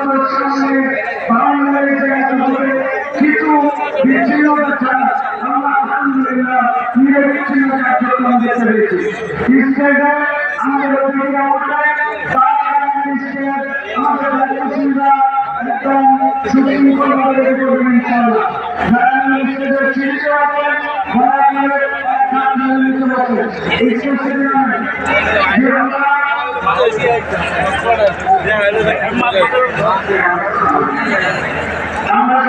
বছর সামনে বাংলাদেশে একেবারে কিছু বিচ্ছিন্নতা ছাড়া আমরা আলহামদুলিল্লাহ নিরবিচ্ছিন্ন কার্যক্রম দেখতে পেয়েছি ইসরায়েলে আমাদের অধিকার ওঠায় আমাদের রাজ্যসীরা একদম সুশৃঙ্খলভাবে করবেন ইনশাআল্লাহ যারা ইসরায়েলের শীর্ষে আছেন তারা আমাদের আপনাদের আমরা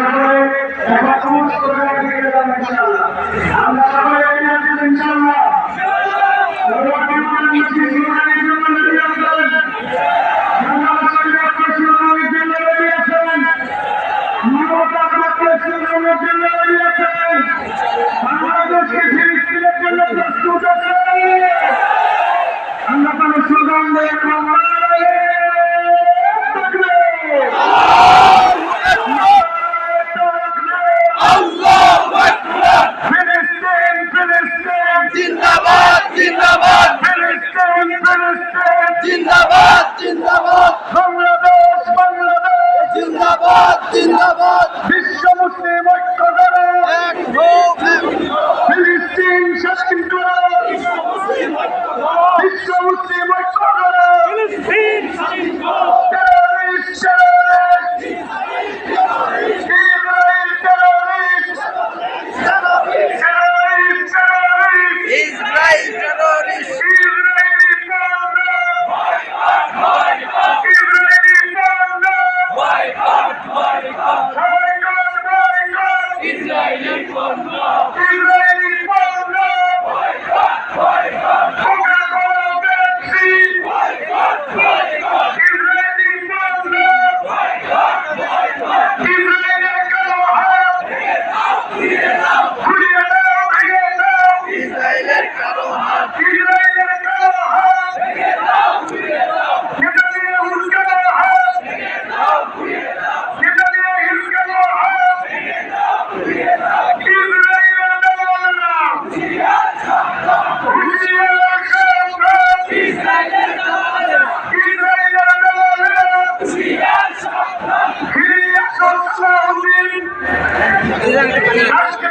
জিন্দাবাদ জিন্দাবাদ। বাংলাদেশ বাংলাদেশ। জিন্দাবাদ জিন্দাবাদ। বিশ্ব মুসলিম ঐক্য। Yeah. আজকে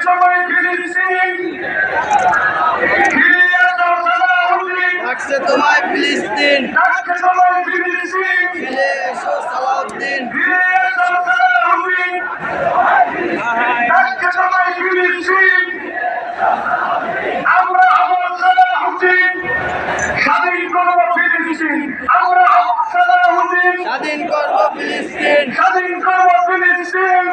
ফিরিয়ে সালাউদ্দিন থাকছে তোমায় ফিলিস্তিন। আজকে সময় ফিলিস্তিন ফিরে এসো সালাউদ্দিন। ফিরে এসো সালাউদ্দিন আজকে সময় ফিলিস্তিন আমরা হব সালাউদ্দিন। স্বাধীন করব ফিলিস্তিন। আমরা সালাউদ্দিন। স্বাধীন করব ফিলিস্তিন। স্বাধীন করব ফিলিস্তিন।